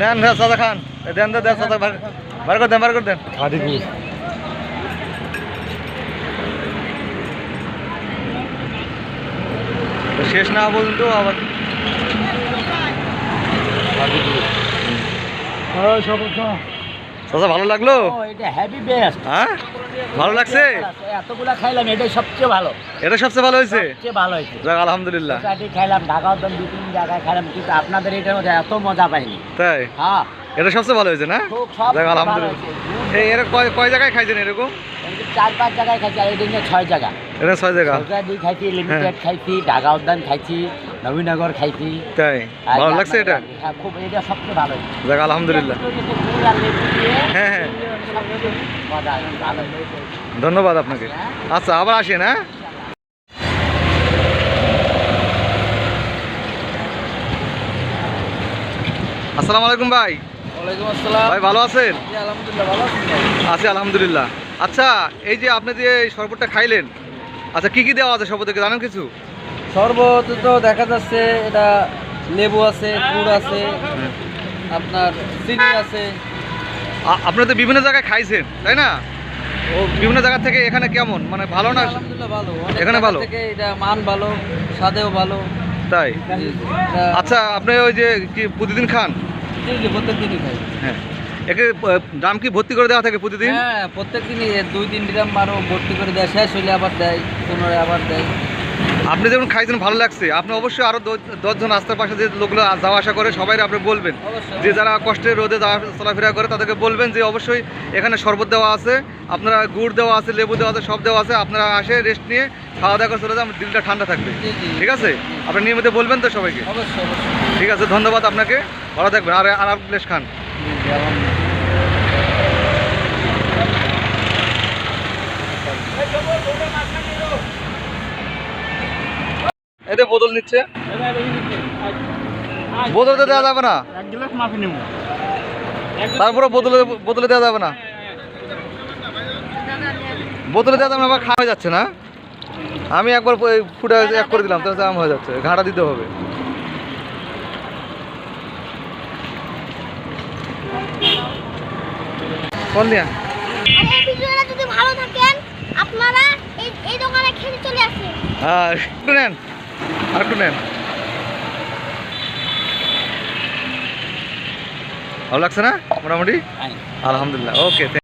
নেন সাদা খান। দেন দেন দেন সাদা বার বার করে দেন বার করে দেন। তো শেষ না পর্যন্ত আবার সাদা ভালো লাগল? এটা হ্যাপি বেস্ট হ্যাঁ? ভালো লাগছে? এতগুলা খাইলাম এটাই সবচেয়ে ভালো। এটা সবচেয়ে ভালো হয়েছে? সবচেয়ে ভালো হয়েছে। যাক আলহামদুলিল্লাহ। চাটি খাইলাম ঢাকা উদ্যান দু তিন জায়গায় খাইলাম কিন্তু আপনাদের এটার মধ্যে এত মজা পাইনি। তাই? হ্যাঁ। এটা সবচেয়ে ভালো হয়েছে না? খুব যাক আলহামদুলিল্লাহ। এই এর কয় কয় জায়গায় খাইছেন এরকম? চার পাঁচ জায়গায় খাইছি আর ছয় জায়গা। এটা ছয় জায়গা। সরকারি খাইছি লিমিটেড খাইছি ঢাকা উদ্যান খাইছি নবীনগর খাইছি। তাই? ভালো লাগছে এটা? হ্যাঁ খুব এটা সবচেয়ে ভালো। যাক আলহামদুলিল্লাহ। হ্যাঁ হ্যাঁ। ধন্যবাদ আপনাকে। আচ্ছা আবার আসেন হ্যাঁ? আসসালামু আলাইকুম ভাই। ওয়ালাইকুম আসসালাম। ভাই ভালো আছেন? জি, আলহামদুলিল্লাহ ভালো আছেন আছি আলহামদুলিল্লাহ। আচ্ছা এই যে আপনি যে এই শরবতটা খাইলেন আচ্ছা কি কি দেওয়া আছে শরবতে কি জানেন কিছু? শরবত তো দেখা যাচ্ছে এটা লেবু আছে গুড় আছে আপনার চিনি আছে। আপনি তো বিভিন্ন জায়গায় খাইছেন তাই না? ও বিভিন্ন জায়গা থেকে এখানে কেমন? মানে ভালো না? আলহামদুলিল্লাহ ভালো। এখানে ভালো? থেকে এটা মান ভালো স্বাদেও ভালো। তাই? আচ্ছা আপনি ওই যে কি প্রতিদিন খান? জি, জি, প্রত্যেক দিনই খাই। হ্যাঁ। একে দাম কি ভর্তি করে দেওয়া থাকে প্রতিদিন? হ্যাঁ প্রত্যেক দিনই দুই তিন গ্রাম আরও ভর্তি করে দেয় শেষ হলে আবার দেয় পুনরায় আবার দেয়। আপনি যখন খাইছেন ভালো লাগছে। আপনি অবশ্যই আরও দ- দশজন রাস্তার পাশে যে লোকগুলো যাওয়া আসা করে সবাই আপনি বলবেন। যে যারা কষ্টে রোদে যাওয়া চলাফেরা করে তাদেরকে বলবেন যে অবশ্যই এখানে শরবত দেওয়া আছে আপনারা গুড় দেওয়া আছে লেবু দেওয়া আছে সব দেওয়া আছে আপনারা আসে রেস্ট নিয়ে খাওয়া দাওয়া করে চলে যান দিলটা ঠান্ডা থাকবে। ঠিক আছে? আপনি নিয়মিত বলবেন তো সবাইকে। ঠিক আছে ধন্যবাদ আপনাকে। ভালো থাকবেন। আর আর প্লেস খান। এতে বোতল নিচ্ছে? বোতলে তো দেওয়া যাবে না। তারপরে বোতলে বোতলে দেওয়া যাবে না। বোতলে দেওয়া যাবে না আবার খাওয়া যাচ্ছে না। আমি একবার ফুটা এক করে দিলাম তাহলে আম হয়ে যাচ্ছে। ঘাটা দিতে হবে। আর ভিডিওটা যদি ভালো থাকেন আপনারা এই দোকানে খেতে চলে আসেন। হ্যাঁ একটু নেন আর একটু নেন ভালো লাগছে না মোটামুটি হ্যাঁ। আলহামদুলিল্লাহ ওকে